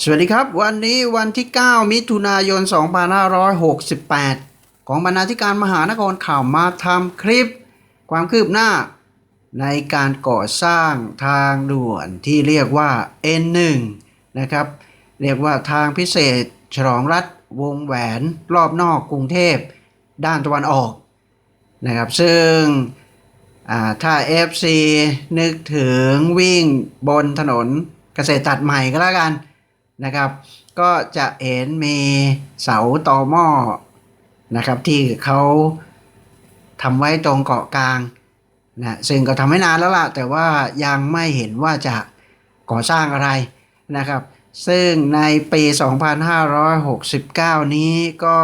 สวัสดีครับ วันนี้วันที่ 9 มิถุนายน 2568 ของบรรณาธิการมหานครข่าวมาทำคลิป ความคืบหน้า ในการก่อสร้างทางด่วนที่เรียกว่า N1 นะครับ เรียกว่าทางพิเศษ ฉลองรัฐวงแหวนรอบนอกกรุงเทพ ด้านตะวันออกนะครับ ซึ่งอ่าถ้า FC นึกถึงวิ่งบนถนนเกษตรตัดใหม่ก็แล้วกัน นะครับ ก็จะเห็นมีเสาตอหม้อนะครับ ที่เขาทำไว้ตรงเกาะกลางนะซึ่งก็ทำไม่นานแล้วล่ะ แต่ว่ายังไม่เห็นว่าจะก่อสร้างอะไรนะครับ ซึ่งในปี 2569 นี้ก็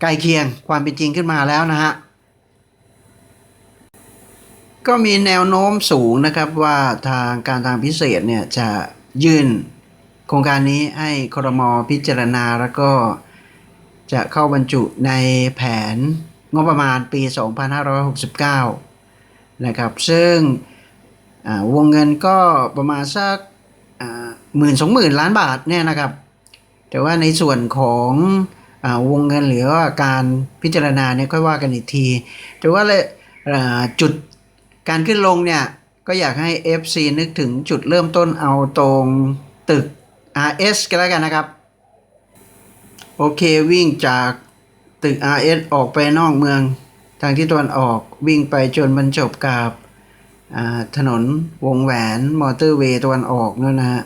ใกล้เคียงความเป็นจริงขึ้นมาแล้วนะฮะก็มีแนวโน้มสูงนะครับว่าทางการทางพิเศษเนี่ยจะยื่น โครงการนี้ให้ครมพิจารณาแล้วก็จะเข้าบรรจุในแผนงบประมาณปี 2569 นะครับ ซึ่งวงเงินก็ประมาณสักหมื่นสองหมื่นล้านบาทเนี่ยนะครับ แต่ว่าในส่วนของอวงเงินหรือว่าการพิจารณาเนี่ยค่อยว่ากันอีกที แต่ว่าเลยจุดการขึ้นลงเนี่ยก็อยากให้ FC นึกถึงจุดเริ่มต้นเอาตรงตึก RS ก็แล้วกันนะครับ โอเควิ่งจากตึก RS ออกไปนอกเมือง ทางที่ตะวันออกวิ่งไปจนบรรจบกับถนนวงแหวนมอเตอร์เวย์ตะวันออกนั่นนะฮะ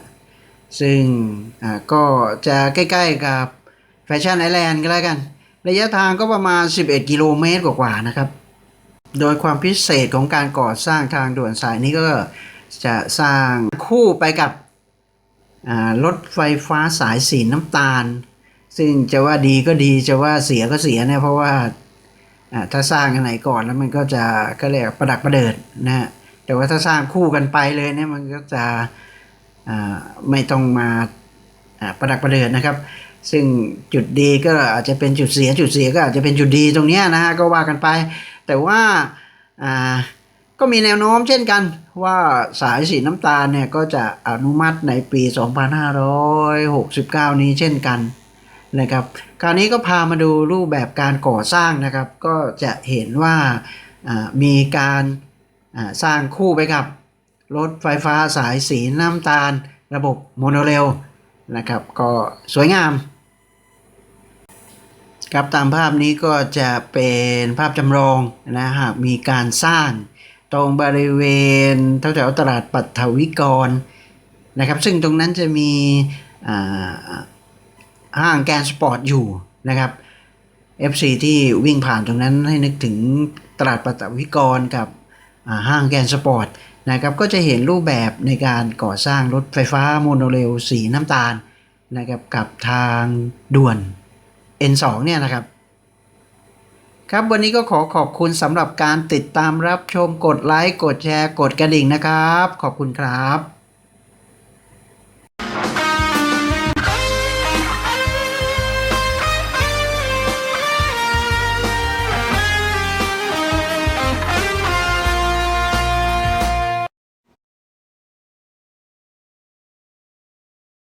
ซึ่งก็จะใกล้ๆกับแฟชั่นไอแลนด์ก็แล้วกัน ระยะทางก็ประมาณ 11 กิโลเมตรกว่าๆนะครับ โดยความพิเศษของการก่อสร้างทางด่วนสายนี้ก็จะสร้างคู่ไปกับ รถไฟฟ้าสายสีน้ำตาล ซึ่งจะว่าดีก็ดีจะว่าเสียก็เสียเนี่ยเพราะว่าถ้าสร้างกันไหนก่อนแล้วมันก็จะก็เรียกประดักประเดิดนะฮะแต่ว่าถ้าสร้างคู่กันไปเลยเนี่ยมันก็จะไม่ต้องมาประดักประเดิดนะครับ ซึ่งจุดดีก็อาจจะเป็นจุดเสียจุดเสียก็อาจจะเป็นจุดดีตรงเนี้ยนะฮะก็ว่ากันไป แต่ว่าอ่า ก็มีแนวโน้มเช่นกันว่าสายสีน้ำตาลเนี่ยก็จะอนุมัติในปี 2569 นี้เช่นกันนะครับคราวนี้ก็พามาดูรูปแบบการก่อสร้างนะครับ ก็จะเห็นว่ามีการสร้างคู่ไปกับ รถไฟฟ้าสายสีน้ำตาล ระบบโมโนเรลนะครับก็สวยงามครับตามภาพนี้ก็จะเป็นภาพจำลองนะหากมีการสร้าง ตรงบริเวณแถวๆตลาดปัทวิกรนะครับ ซึ่งตรงนั้นจะมีห้างแกนสปอร์ตอยู่นะครับ FC ที่วิ่งผ่านตรงนั้นให้นึกถึงตลาดปัทวิกรกับห้างแกนสปอร์ตนะครับก็จะเห็นรูปแบบในการก่อสร้างรถไฟฟ้าโมโนเรลสีน้ำตาลนะครับกับทางด่วน N2 เนี่ยนะครับ ครับวันนี้ก็ขอขอบคุณสำหรับการติดตามรับชมกดไลค์กดแชร์กดกระดิ่งนะครับ ขอบคุณครับ